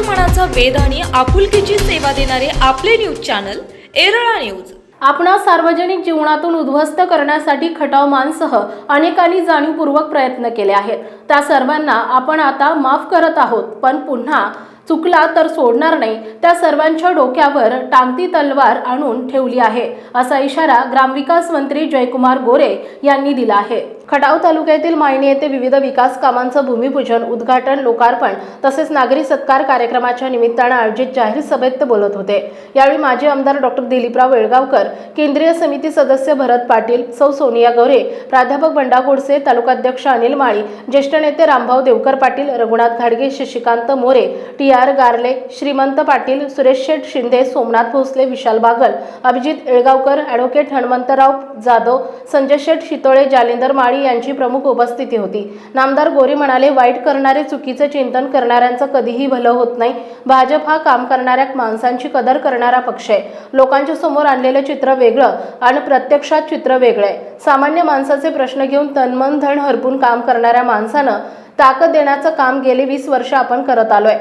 मनाचा वेध आणि आपुलकीची सेवा देणारे आपले न्यूज चॅनल एरळा न्यूज. आपणा सार्वजनिक जीवनातून उद्ध्वस्त करण्यासाठी खटाव मानसह अनेकांनी जाणीवपूर्वक प्रयत्न केले आहेत. त्या सर्वांना आपण आता माफ करत आहोत पण पुन्हा चुकला तर सोडणार नाही. त्या सर्वांच्या डोक्यावर टांगती तलवार आणून ठेवली आहे असा इशारा ग्रामविकास मंत्री जयकुमार गोरे यांनी दिला आहे. खटाव तालुक्यातील मायणी येथे विविध विकास कामांचं भूमिपूजन उद्घाटन लोकार्पण तसेच नागरी सत्कार कार्यक्रमाच्या निमित्तानं आयोजित जाहीर सभेत ते बोलत होते. यावेळी माजी आमदार डॉक्टर दिलीपराव वेळगावकर केंद्रीय समिती सदस्य भरत पाटील सौ सोनिया गौरे प्राध्यापक बंडा गोडसे तालुकाध्यक्ष अनिल माळी ज्येष्ठ नेते रामभाऊ देवकर पाटील रघुनाथ घाडगे Shashikant More T R Garle Shrimant Patil Suresh Sheth Shinde Somnath Bhosale Vishal Bagal Abhijit Yelgaonkar advocate Hanumantrao Jadhav Sanjay Sheth Shitole Jalindar Mali यांची प्रमुख उपस्थिती होती. नामदार गोरे म्हणाले वाईट करणारे चुकीचं चिंतन करणाऱ्यांचं कधीही भलं होत नाही. भाजप हा काम करणाऱ्या माणसांची कदर करणारा पक्ष आहे. लोकांच्या समोर आणलेलं चित्र वेगळं आणि प्रत्यक्षात चित्र वेगळं आहे. सामान्य माणसाचे प्रश्न घेऊन तनमन धन हरपून काम करणाऱ्या माणसानं ताकद देण्याचं काम गेले वीस वर्ष आपण करत आलोय.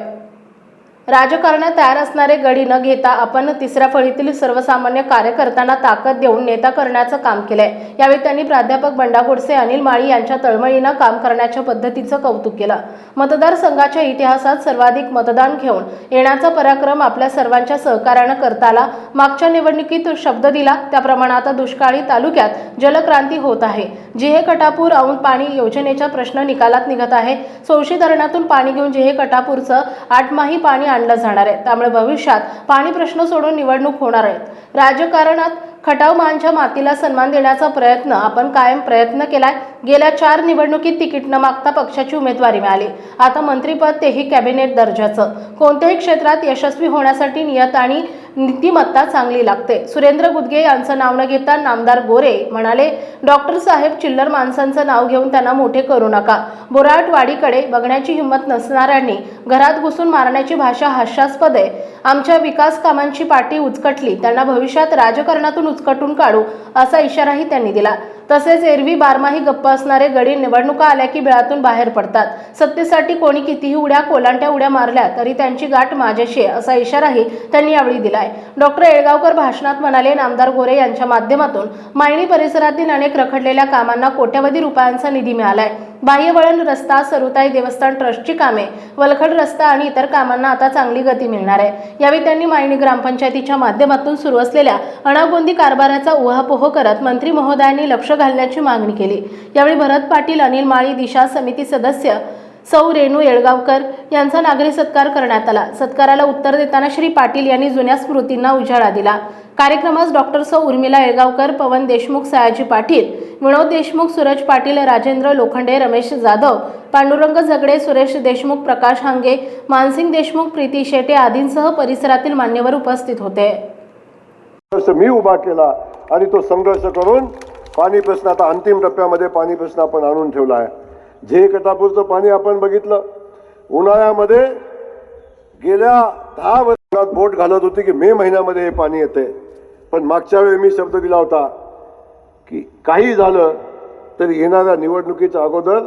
राजकारणात तयार असणारे गडी न घेता आपण तिसऱ्या फळीतील सर्वसामान्य कार्यकर्त्यांना ताकद देऊन नेता करण्याचं काम केलंय. यावेळी त्यांनी प्राध्यापक बंडा गोडसे अनिल माळी यांच्या तळमळीनं काम करण्याच्या पद्धतीचं कौतुक केलं. मतदारसंघाच्या इतिहासात सर्वाधिक मतदान घेऊन येण्याचा पराक्रम आपल्या सर्वांच्या सहकार्यानं करता आला मागच्या निवडणुकीत शब्द दिला. त्याप्रमाणे आता दुष्काळी तालुक्यात जलक्रांती होत आहे. जिहे कटापूर औंध पाणी योजनेचा प्रश्न निकालात निघत आहे. सोळशी धरणातून पाणी घेऊन जिहे कटापूरचं आठमाही पाणी आणलं जाणार आहे. त्यामुळे भविष्यात पाणी प्रश्न सोडून निवडणूक होणार आहेत. राजकारणात खटाव मानच्या मातीला सन्मान देण्याचा प्रयत्न आपण कायम प्रयत्न केलाय. गेल्या चार निवडणुकीत तिकीट न मागता पक्षाची उमेदवारी मिळाली. आता मंत्रीपद तेही कॅबिनेट दर्जाचं. कोणत्याही क्षेत्रात यशस्वी होण्यासाठी नियत आणि नीतिमत्ता चांगली लागते. सुरेंद्र गुदगे यांचं नाव न घेता नामदार गोरे म्हणाले डॉक्टर साहेब चिल्लर माणसांचं नाव घेऊन त्यांना मोठे करू नका. बोराटवाडीकडे बघण्याची हिंमत नसणाऱ्यांनी घरात घुसून मारण्याची भाषा हास्यास्पद आहे. आमच्या विकास कामांची पाठी उचकटली. त्यांना भविष्यात राजकारणातून उचकटून काढू असा इशाराही त्यांनी दिला. तसेच एरवी बारमाही गप्प असणारे गडी निवडणुका आल्या की बिळातून बाहेर पडतात. सत्तेसाठी कोणी कितीही उड्या कोलांट्या उड्या मारल्या तरी त्यांची गाठ माझ्याशी असा इशाराही त्यांनी यावेळी आहे. डॉक्टर येळगावकर भाषणात म्हणाले नामदार गोरे यांच्या माध्यमातून मायणी परिसरातील अनेक रखडलेल्या कामांना कोट्यवधी रुपयांचा निधी मिळालाय. बाह्यवळण रस्ता सरुताई देवस्थान ट्रस्टची कामे वलखड रस्ता आणि इतर कामांना आता चांगली गती मिळणार आहे. यावेळी त्यांनी मायणी ग्रामपंचायतीच्या माध्यमातून सुरू असलेल्या अणागोंदी कारभाराचा उहापोह करत मंत्री महोदयांनी लक्ष घालण्याची मागणी केली. यावेळी भरत पाटील अनिल माळी दिशा समिती सदस्य सौ रेणू येळगावकर यांचा नागरी सत्कार करण्यात आला. सत्काराला उत्तर देताना श्री पाटील यांनी जुन्या स्मृतींना उजाळा दिला. कार्यक्रमास डॉक्टर सौ उर्मिला येळगावकर पवन देशमुख सयाजी पाटील विनोद देशमुख सूरज पाटील राजेंद्र लोखंडे रमेश जाधव पांडुरंग झगडे सुरेश देशमुख प्रकाश हांगे मानसिंग देशमुख प्रीती शेटे आदींसह परिसरातील मान्यवर उपस्थित होते. मी उभा केला आणि तो संघर्ष करून पाणी प्रश्न आता अंतिम टप्प्यामध्ये पाणी प्रश्न आपण आणून ठेवला आहे. झे कटापूरचं पाणी आपण बघितलं उन्हाळ्यामध्ये गेल्या दहा वर्षात बोट घालत होती की मे महिन्यामध्ये हे पाणी येते. पण मागच्या वेळी मी शब्द दिला होता की काही झालं तरी येणाऱ्या निवडणुकीच्या अगोदर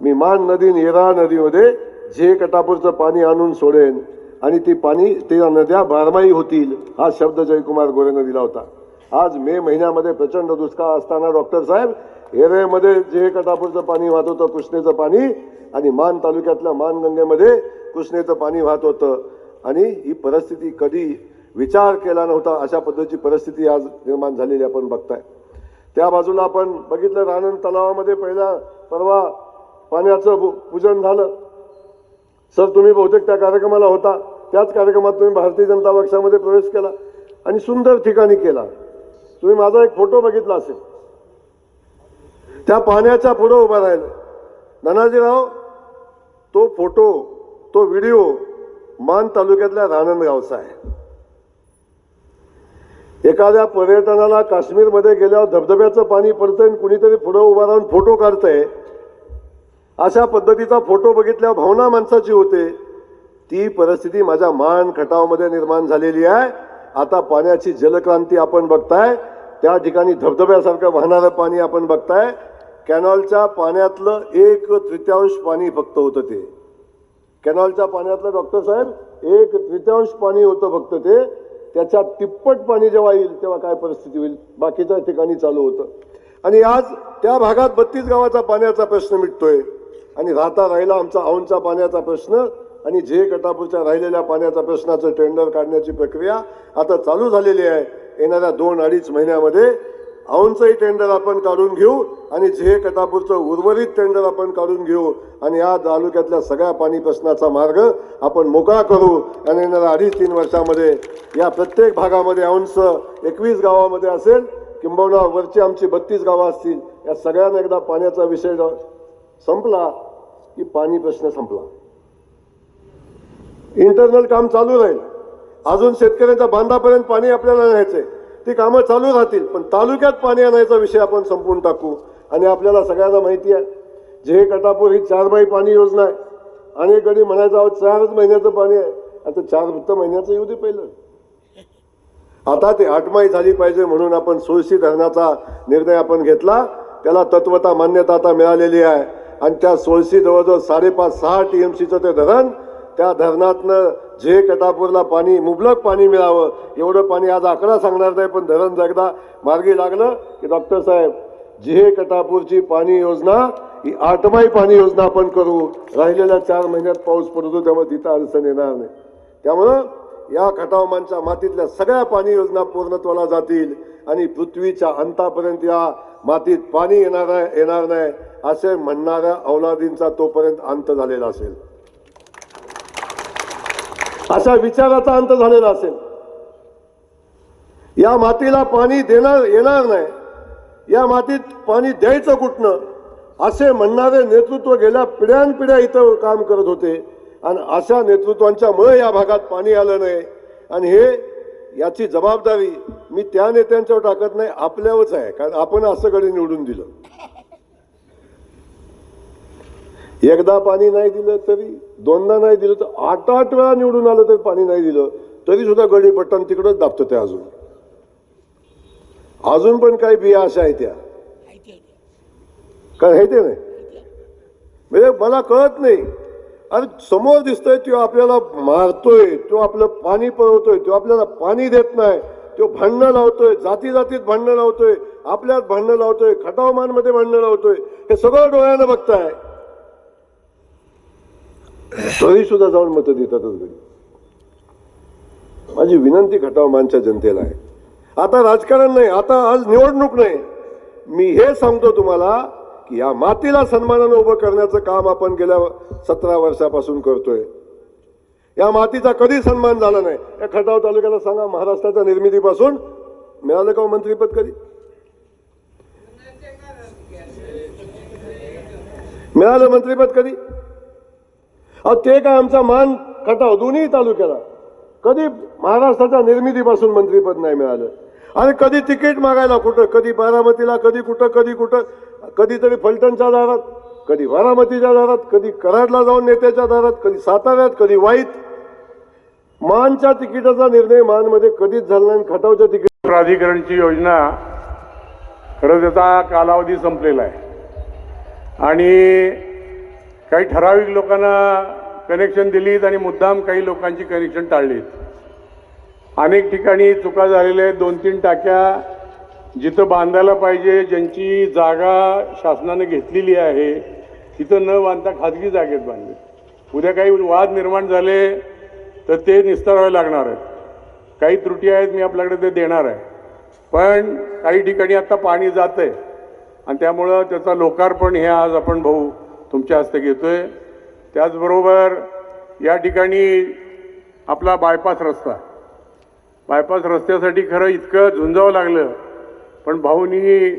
मी मान नदी येरा नदीमध्ये झे कटापूरचं पाणी आणून सोडेन आणि ती पाणी त्या नद्या बारमाही होतील हा शब्द जयकुमार गोरेनं दिला होता. आज मे महिन्यामध्ये प्रचंड दुष्काळ असताना डॉक्टर साहेब येरेमध्ये जे कटापूरचं पाणी वाहत होतं कृष्णेचं पाणी आणि मान तालुक्यातल्या मानगंगेमध्ये कृष्णेचं पाणी वाहत होतं. आणि ही परिस्थिती कधी विचार केला नव्हता अशा पद्धतीची परिस्थिती आज निर्माण झालेली आपण बघताय. त्या बाजूला आपण बघितलं रानंद तलावामध्ये पहिला परवा पाण्याचं पूजन झालं. सर तुम्ही बहुतेक त्या कार्यक्रमाला होता. त्याच कार्यक्रमात तुम्ही भारतीय जनता पक्षामध्ये प्रवेश केला आणि सुंदर ठिकाणी केला. तुम्ही माझा एक फोटो बघितला असेल. त्या पाण्याच्या पुढं उभा राहिलं. नानाजीराव तो फोटो तो व्हिडिओ मान तालुक्यातल्या राणंदगावचा आहे एखाद्या पर्यटनाला काश्मीरमध्ये गेल्यावर धबधब्याचं पाणी पडतंय आणि कुणीतरी पुढं उभा राहून फोटो काढतंय. अशा पद्धतीचा फोटो बघितल्यावर भावना माणसाची होते. ती परिस्थिती माझ्या मान खटावमध्ये निर्माण झालेली आहे. आता पाण्याची जलक्रांती आपण बघताय. त्या ठिकाणी धबधब्यासारखं वाहणारं पाणी आपण बघताय. कॅनॉलच्या पाण्यातलं एक तृतीयांश पाणी फक्त होतं ते. कॅनॉलच्या पाण्यातलं डॉक्टर साहेब एक तृतीयांश पाणी होतं फक्त ते. त्याच्या तिप्पट पाणी जेव्हा येईल तेव्हा काय परिस्थिती होईल? बाकीच्या ठिकाणी चालू होतं. आणि आज त्या भागात बत्तीस गावाचा पाण्याचा प्रश्न मिटतोय. आणि राहता राहिला आमचा औंचा पाण्याचा प्रश्न आणि जे कटापूरच्या राहिलेल्या पाण्याचा प्रश्नाचं टेंडर काढण्याची प्रक्रिया आता चालू झालेली आहे. येणाऱ्या दोन अडीच महिन्यामध्ये औंचही टेंडर आपण काढून घेऊ आणि झे कटापूरचं उर्वरित टेंडर आपण काढून घेऊ. आणि या तालुक्यातल्या सगळ्या पाणी प्रश्नाचा मार्ग आपण मोकळा करू. आणि येणाऱ्या अडीच तीन वर्षामध्ये या प्रत्येक भागामध्ये औंच एकवीस गावामध्ये असेल किंबहुना वरची आमची बत्तीस गावं असतील या सगळ्यांना एकदा पाण्याचा विषय संपला की पाणी प्रश्न संपला. इंटरनल काम चालू राहील. अजून शेतकऱ्यांच्या बांधापर्यंत पाणी आपल्याला न्यायचंय. ती कामं चालू राहतील पण तालुक्यात पाणी आणायचा विषय आपण संपवून टाकू. आणि आपल्याला सगळ्यांना माहिती आहे जे कटापूर ही चार बाई पाणी योजना आहे. अनेक गडी म्हणायचं आहोत चारच महिन्याचं पाणी आहे. आता चार फक्त महिन्याचं येऊ दे पहिलं. आता ते आठमाई झाली पाहिजे म्हणून आपण सोळशी धरणाचा निर्णय आपण घेतला. त्याला तत्वता मान्यता आता मिळालेली आहे. आणि त्या सोळशी जवळजवळ साडेपाच सहा टी एम सीचं ते धरण त्या धरणातनं जे कटापूरला पाणी मुबलक पाणी मिळावं एवढं पाणी आज आकडा सांगणार नाही पण धरण जगदा मार्गी लागलं की डॉक्टर साहेब जे कटापूरची पाणी योजना ही आठमाई पाणी योजना आपण करू. राहिलेल्या चार महिन्यात पाऊस पडतो त्यामुळे तिथं अडचण येणार नाही. त्यामुळं या खटावमानच्या मातीतल्या सगळ्या पाणी योजना पूर्णत्वाला जातील आणि पृथ्वीच्या अंतापर्यंत या मातीत पाणी येणार येणार नाही असे म्हणणाऱ्या औलादींचा तोपर्यंत अंत झालेला असेल. अशा विचाराचा अंत झालेला असेल. या मातीला पाणी देणार येणार नाही. या मातीत पाणी द्यायचं कुठनं? असे म्हणणारे नेतृत्व गेल्या पिढ्यानपिढ्या इथं काम करत होते. आणि अशा नेतृत्वांच्यामुळे या भागात पाणी आलं नाही. आणि हे याची जबाबदारी मी त्या नेत्यांच्यावर टाकत नाही आपल्यावरच आहे. कारण आपण असं कडे निवडून दिलं. एकदा पाणी नाही दिलं तरी दोनदा नाही दिलं तर आठ आठ वेळा निवडून आलं तरी पाणी नाही दिलं. तरी सुद्धा गडी पट्टण तिकडंच दाबतं ते अजून. अजून पण काही बिया अशा आहेत त्या काय आहे? ते नाही म्हणजे मला कळत नाही. अरे समोर दिसतोय तो आपल्याला मारतोय तो आपलं पाणी पळवतोय तो आपल्याला पाणी देत नाही. तो भांडणं लावतोय जाती जातीत भांडणं लावतोय आपल्यात भांडणं लावतोय खटावमानमध्ये भांडणं लावतोय. हे सगळं डोळ्यानं बघताय. तोही सुद्धा जाऊन मतं देतातच घरी. माझी विनंती खटाव खटावमानच्या जनतेला आहे. आता राजकारण नाही आता आज निवडणूक नाही. मी हे सांगतो तुम्हाला की या मातीला सन्मानानं उभं करण्याचं काम आपण गेल्या सतरा वर्षापासून करतोय. या मातीचा कधी सन्मान झाला नाही? या खटाव तालुक्याला सांगा महाराष्ट्राच्या निर्मितीपासून मिळालं का हो मंत्रीपद कधी? मिळालं मंत्रीपद कधी? अहो ते काय आमचा मान खटाव हो, दोन्ही तालुक्याला? कधी महाराष्ट्राच्या निर्मितीपासून मंत्रीपद नाही मिळालं. आणि कधी तिकीट मागायला कुठं कधी बारामतीला कधी कुठं कधी कुठं कधीतरी फलटणच्या दारात कधी बारामतीच्या दारात कधी कराडला जाऊन नेत्याच्या दारात कधी साताऱ्यात कधी वाईत. मानच्या तिकिटाचा निर्णय मानमध्ये कधीच झाला नाही आणि खटावच्या तिकीट प्राधिकरणची योजना खरं त्याचा कालावधी संपलेला आहे. आणि काही ठराविक लोकांना कनेक्शन दिलीत आणि मुद्दाम काही लोकांची कनेक्शन टाळलीत. अनेक ठिकाणी चुका झालेल्या आहेत. दोन तीन टाक्या जिथं बांधायला पाहिजे ज्यांची जागा शासनानं घेतलेली आहे तिथं न बांधता खाजगी जागेत बांधले. उद्या काही वाद निर्माण झाले तर ते निस्तारावे लागणार आहेत. काही त्रुटी आहेत मी आपल्याकडे ते देणार आहे. पण काही ठिकाणी आता पाणी जात आहे आणि त्यामुळं त्याचा लोकार्पण हे आज आपण भाऊ तुमच्या हस्ते घेतोय. त्याचबरोबर या ठिकाणी आपला बायपास रस्ता. बायपास रस्त्यासाठी खरं इतकं झुंजावं लागलं पण भाऊनी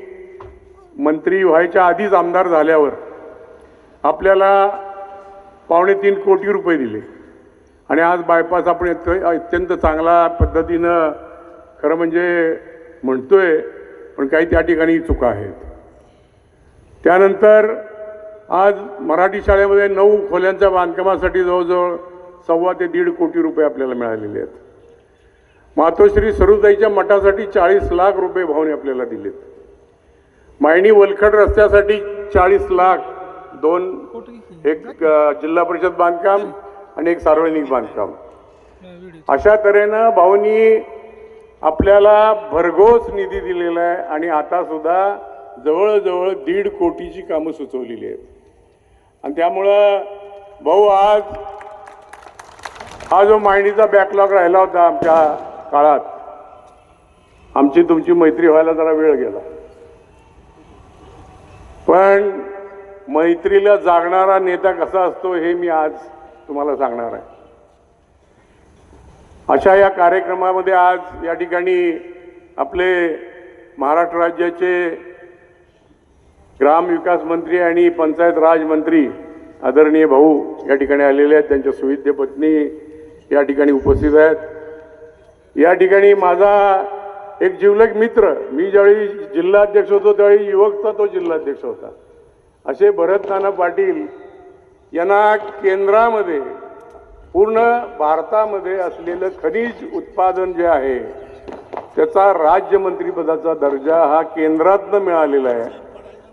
मंत्री व्हायच्या आधीच आमदार झाल्यावर आपल्याला पावणे तीन कोटी रुपये दिले. आणि आज बायपास आपण अत्यंत चांगल्या पद्धतीनं खरं म्हणजे म्हणतोय पण काही त्या ठिकाणी चुका आहेत. त्यानंतर आज मराठी शाळेमध्ये नऊ खोल्यांच्या बांधकामासाठी जवळजवळ सव्वा ते दीड कोटी रुपये आपल्याला मिळालेले आहेत. मातोश्री सरुताईच्या मठासाठी चाळीस लाख रुपये भावने आपल्याला दिलेत. मायणी वलखड रस्त्यासाठी चाळीस लाख दोन एक जिल्हा परिषद बांधकाम आणि एक सार्वजनिक बांधकाम. अशा तऱ्हेनं भाऊनी आपल्याला भरघोस निधी दिलेला आहे आणि आता सुद्धा जवळजवळ दीड कोटीची कामं सुचवलेली आहेत. आणि त्यामुळं भाऊ आज हा जो मांडीचा बॅकलॉग राहिला होता आमच्या काळात आमची तुमची मैत्री व्हायला जरा वेळ गेला. पण मैत्रीला जागणारा नेता कसा असतो हे मी आज तुम्हाला सांगणार आहे. अशा या कार्यक्रमामध्ये आज या ठिकाणी आपले महाराष्ट्र राज्याचे ग्रामविकास मंत्री आणि पंचायत राज मंत्री आदरणीय भाऊ या ठिकाणी आलेले आहेत. त्यांच्या सुविद्य पत्नी या ठिकाणी उपस्थित आहेत. या ठिकाणी माझा एक जिवलग मित्र मी ज्यावेळी जिल्हाध्यक्ष होतो त्यावेळी युवकचा तो जिल्हाध्यक्ष होता. असे भरत नाना पाटील यांना केंद्रामध्ये पूर्ण भारतामध्ये असलेलं खनिज उत्पादन जे आहे त्याचा राज्यमंत्रीपदाचा दर्जा हा केंद्रातनं मिळालेला आहे.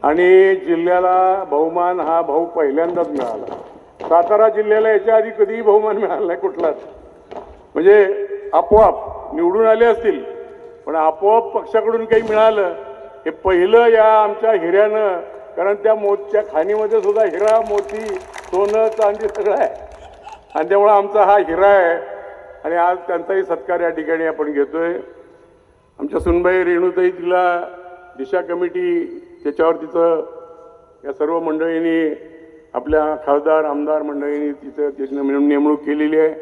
आणि जिल्ह्याला बहुमान हा भाऊ पहिल्यांदाच मिळाला. सातारा जिल्ह्याला याच्या आधी कधीही बहुमान मिळाला नाही कुठलाच. म्हणजे आपोआप निवडून आले असतील पण आपोआप पक्षाकडून काही मिळालं हे पहिलं या आमच्या हिऱ्यानं कारण त्या मोतच्या खाणीमध्ये सुद्धा हिरा मोती सोनं चांदी सगळं आहे. आणि त्यामुळं आमचा हा हिरा आहे. आणि आज त्यांचाही सत्कार या ठिकाणी आपण घेतोय. आमच्या सुनबाई रेणुताई तिला दिशा कमिटी त्याच्यावर तिचं या सर्व मंडळींनी आपल्या खासदार आमदार मंडळींनी तिचं तिची नेमणूक केलेली आहे.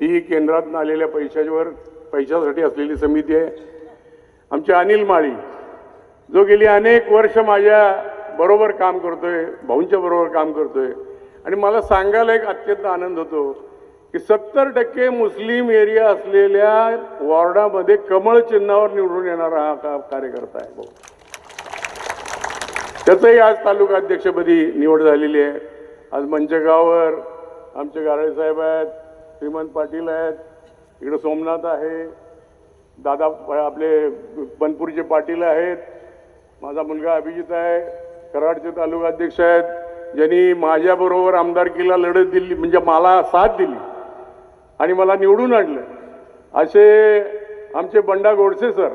ती केंद्रातून आलेल्या पैशावर पैशासाठी असलेली समिती आहे. आमचे अनिल माळी जो गेली अनेक वर्ष माझ्या बरोबर काम करतोय भाऊंच्या बरोबर काम करतोय. आणि मला सांगायला एक अत्यंत आनंद होतो की सत्तर टक्के मुस्लिम एरिया असलेल्या वॉर्डामध्ये कमळ चिन्हावर निवडून येणारा हा कार्यकर्ता आहे. भाऊ त्याचंही आज तालुका अध्यक्षपदी निवड झालेली आहे. आज मंचगावर आमचे गारळे साहेब आहेत श्रीमंत पाटील आहेत इकडं सोमनाथ आहे दादा आपले बनपूरचे पाटील आहेत माझा मुलगा अभिजित आहे कराडचे तालुका अध्यक्ष आहेत ज्यांनी माझ्याबरोबर आमदारकीला लढत दिली म्हणजे मला साथ दिली आणि मला निवडून आणलं. असे आमचे बंडा गोडसे सर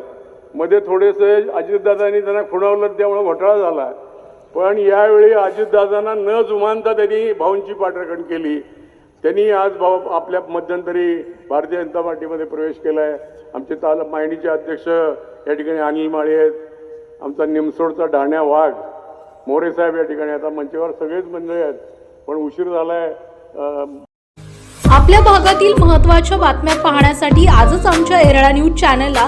मध्ये थोडेसे अजितदादांनी त्यांना खुणावलं त्यामुळे घोटाळा झाला. पण यावेळी अजितदादांना न जुमानता त्यांनी भाऊंची पाठराखण केली. त्यांनी आज भाऊ आपल्या मध्यंतरी भारतीय जनता पार्टीमध्ये प्रवेश केला आहे आमचे ताल मायणीचे अध्यक्ष या ठिकाणी अनिल माळी आहेत. आमचा निमसोडचा ढाण्या वाघ मोरे साहेब या ठिकाणी आता मंचावर सगळेच मंडळी आहेत. पण उशीर झालाय. आहे आपल्या भागातील महत्त्वाच्या बातम्या पाहण्यासाठी आजच आमच्या एरळा न्यूज चॅनलला